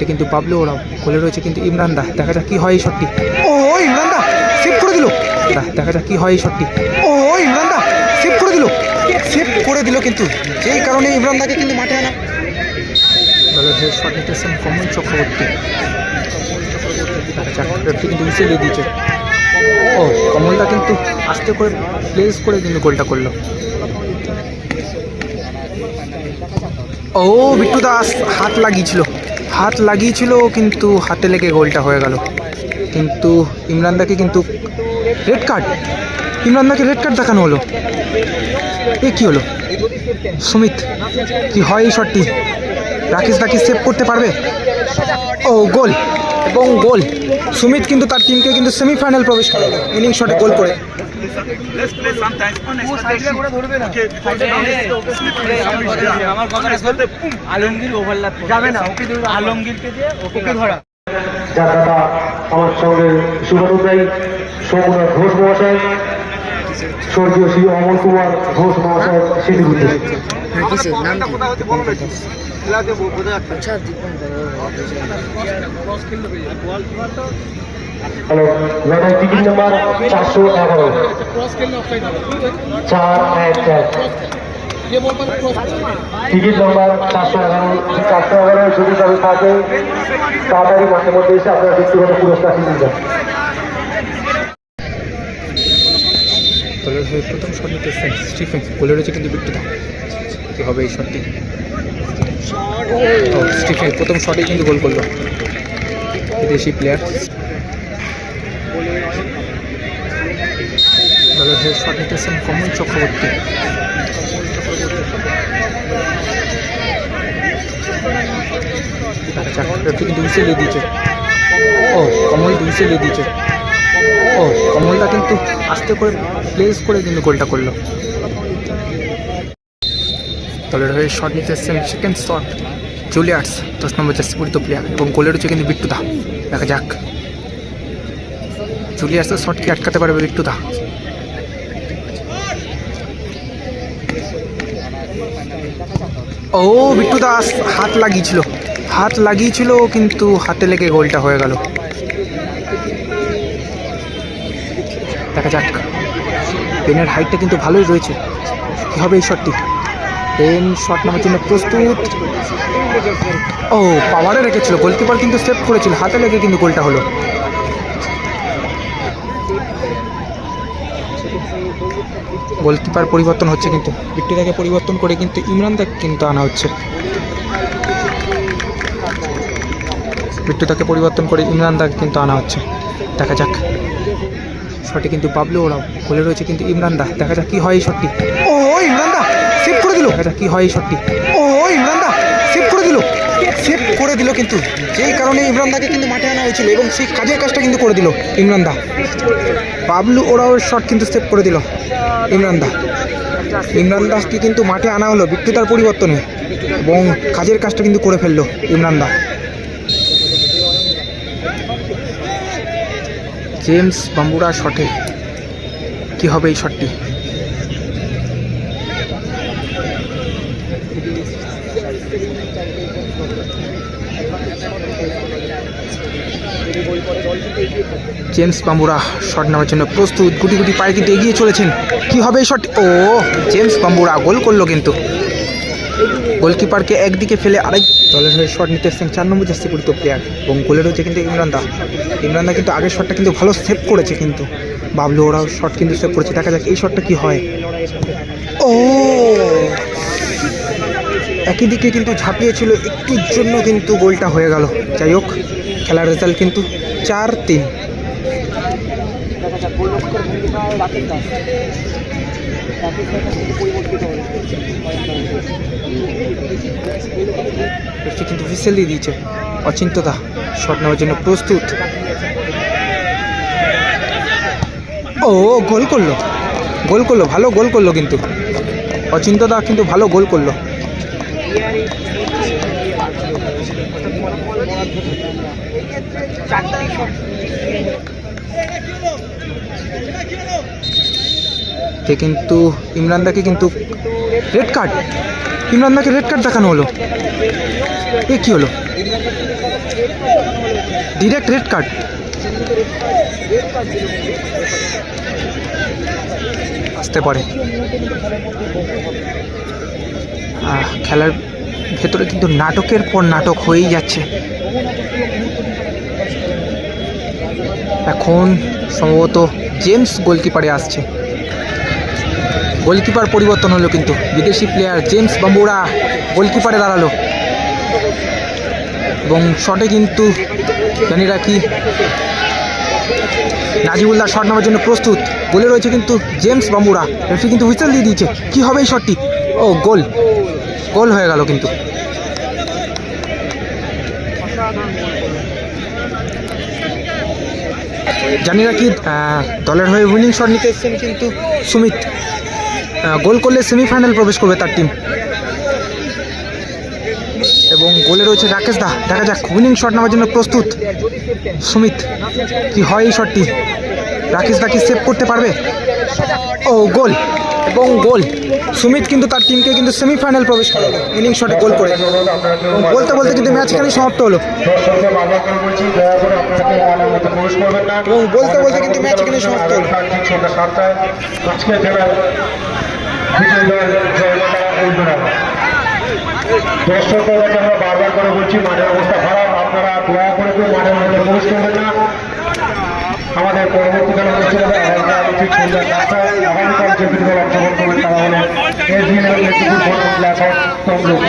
শটটি কিন্তু পাবলো ওরাও গোলে রয়েছে কিন্তু ইমরান দা দেখা যাক কি হয় এই শটটি। ও ইমরান দা সেভ করে দিল। দেখা যাক কি হয় এই শটটি। ও ইমরান দা সেভ করে দিল। সেভ করে দিল কিন্তু যেই কারণে ইমরান দাকে কিন্তু মাঠে আনা। দলের হয়ে শট নিতেছেন কমল চক্রবর্তী। দেখা যাক রেফারি কিন্তু দিয়ে দিয়েছে। ও কমলদা কিন্তু আস্তে করে প্লেস করে কিন্তু গোলটা করল। ও বিট্টু দাস হাত লাগিয়েছিল। হাত লাগিয়েছিল, কিন্তু হাতে লেগে গোলটা হয়ে গেল। কিন্তু ইমরান দাকে কিন্তু রেড কার্ড ইমরান দাকে রেড কার্ড দেখানো হলো। এ কী হলো? সুমিত, কি হয় এই শটটি? রাকেশ দাকে সেভ করতে পারবে? ও, গোল। এবং গোল। সুমিত কিন্তু তার টিমকে কিন্তু সেমিফাইনাল প্রবেশ করে উইনিং শটে গোল করে। আমার সঙ্গে শুভানুদ্দায়ী সোমনাথ ঘোষ মহাশয়। স্বর্গীয় শ্রী অমল কুমার ঘোষ মহাশয় দীপন হ্যালো লড়াই টিকিট নাম্বার চারশো এগারো। চার এক চার টিকিট নাম্বার চারশো এগারো। চারশো এগারো যদি কারও থাকে, তাড়াতাড়ি মাঠের মধ্যে এসে আপনারা ব্যক্তিগত পুরস্কার কিনে যান দলের হয়ে প্রথম শট নিতেছেন স্টিফেন গোলে রয়েছে কিন্তু বিট্টুদা কী হবে এই শটটি? ও স্টিফেন প্রথম শটেই কিন্তু গোল করল। বিদেশি প্লেয়ার দলের হয়ে শট কমল চক্রবর্তী। রেফারি কিন্তু দিয়ে দিয়েছে। ও, কমল হুইসেল দিয়ে দিয়েছে। ও কমলদা কিন্তু আস্তে করে প্লেস করে কিন্তু গোলটা করল। দলের হয়ে শট নিতে এসছেন সেকেন্ড শট জুলিয়ার্স দশ নম্বর জার্সি পরিত প্লেয়ার এবং গোলের হচ্ছে কিন্তু বিট্টুদা। দেখা যাক। জুলিয়ার্সের শট কি আটকাতে পারবে বিট্টুদা? ও বিট্টু দাস হাত লাগিয়েছিল। হাত লাগিয়েছিল, কিন্তু হাতে লেগে গোলটা হয়ে গেল। দেখা যাক। পেনের হাইটটা কিন্তু ভালোই রয়েছে। কী হবে এই শটটি পেন শট নেওয়ার জন্য প্রস্তুত। ও পাওয়ারে রেখেছিল। গোলকিপার কিন্তু সেভ করেছিল। হাতে লেগে কিন্তু গোলটা হলো। গোলকিপার পরিবর্তন হচ্ছে কিন্তু। বিট্টুদাকে পরিবর্তন করে কিন্তু ইমরান দাকে কিন্তু আনা হচ্ছে। বিট্টুদাকে পরিবর্তন করে ইমরান দাকে কিন্তু আনা হচ্ছে। দেখা যাক। শটে কিন্তু পাবলো ওরাও গোলে রয়েছে কিন্তু ইমরান দা দেখা যাক কি হয় এই শটটি। ও ইমরান দা সেভ করে দিল। দেখা যাক কি হয় এই শটটি। ও ইমরান দা সেভ করে দিল। সেভ করে দিল কিন্তু যেই কারণে ইমরান দাকে কিন্তু মাঠে আনা হয়েছিল এবং সেই কাজের কাজটা কিন্তু করে দিল ইমরান দা। পাবলু ওরাও শট কিন্তু সেভ করে দিল ইমরান দা। ইমরান দাসকে কিন্তু মাঠে আনা হলো বিক্রেতার পরিবর্তনে এবং কাজের কাজটা কিন্তু করে ফেলল ইমরান দা। জেমস বাম্বুরা শটে। কি হবে এই শটটি? জেমস বাম্বুরা শট নেওয়ার জন্য প্রস্তুত। গুটি গুটি পায়ে কিন্তু এগিয়ে চলেছেন। কি হবে এই শট? ও, জেমস বাম্বুরা গোল করল কিন্তু। গোলকিপারকে একদিকে ফেলে আরেক দলের হয়ে শট নিতে এসছেন চার নম্বর জাস্তি পরিত প্লেয়ার। এবং গোলের হচ্ছে কিন্তু ইমরান দা ইমরান দা কিন্তু আগের শটটা কিন্তু ভালো সেভ করেছে কিন্তু। বাবলু ওরাও শট কিন্তু সেভ করেছে। দেখা যাক এই শটটা কি হয়। ও! একই দিকে কিন্তু ঝাঁপিয়েছিল। একটুর জন্য কিন্তু গোলটা হয়ে গেল। যাই হোক, খেলার রেজাল্ট কিন্তু চার তিন। একটু কিন্তু হুইসেল দিয়ে দিয়েছে অচিন্তদা শট নেওয়ার জন্য প্রস্তুত। ও গোল করল। গোল করল, ভালো গোল করল কিন্তু। অচিন্তদা কিন্তু ভালো গোল করল। তে কিন্তু ইমরান দাকে কিন্তু রেড কার্ড ইমরান দাকে রেড কার্ড দেখানো হলো। এ কি হলো? ডিরেক্ট রেড কার্ড আসতে পারে। খেলার ভেতরে কিন্তু নাটকের পর নাটক হয়েই যাচ্ছে। এখন সম্ভবত জেমস গোলকিপারে আসছে। গোলকিপার পরিবর্তন হলো কিন্তু। বিদেশি প্লেয়ার জেমস বাম্বুরা গোলকিপারে দাঁড়াল। এবং শটে কিন্তু জানি রাখি নাজিবুল্লাহ শট নেওয়ার জন্য প্রস্তুত। গোলে রয়েছে কিন্তু জেমস বাম্বুরা রেফারি কিন্তু হুইসেল দিয়ে দিয়েছে। কি হবে এই শটটি ও, গোল। গোল হয়ে গেল কিন্তু। জানি রাখি দলের হয়ে উইনিং শট নিতে এসেছেন কিন্তু সুমিত। গোল করলে সেমিফাইনাল প্রবেশ করবে তার টিম এবং গোলে রয়েছে রাকেশ দা। দেখা যাক উইনিং শট নেওয়ার জন্য প্রস্তুত। সুমিত, কি হয় এই শটটি রাকেশ দা কি সেভ করতে পারবে? ও, গোল। এবং গোল। সুমিত কিন্তু তার টিমকে কিন্তু সেমিফাইনাল প্রবেশ করালো উইনিং শটে গোল করে। বলতে বলতে কিন্তু ম্যাচ এখানেই সমাপ্ত হলো। করে করে এবং বলতে বলতে কিন্তু ম্যাচ এখানেই সমাপ্ত হলো। আমরা বারবার করে বলছি অবস্থা আপনারা করে আমাদের পরবর্তী খেলা অনুষ্ঠিত হবে আগামীকাল ঠিক সন্ধ্যা সাতটায় আগামীকাল যে দুটি অংশগ্রহণ করবেন তারা হলো এসবিএন এবং Medinipur fort Black Hawk Tamluk.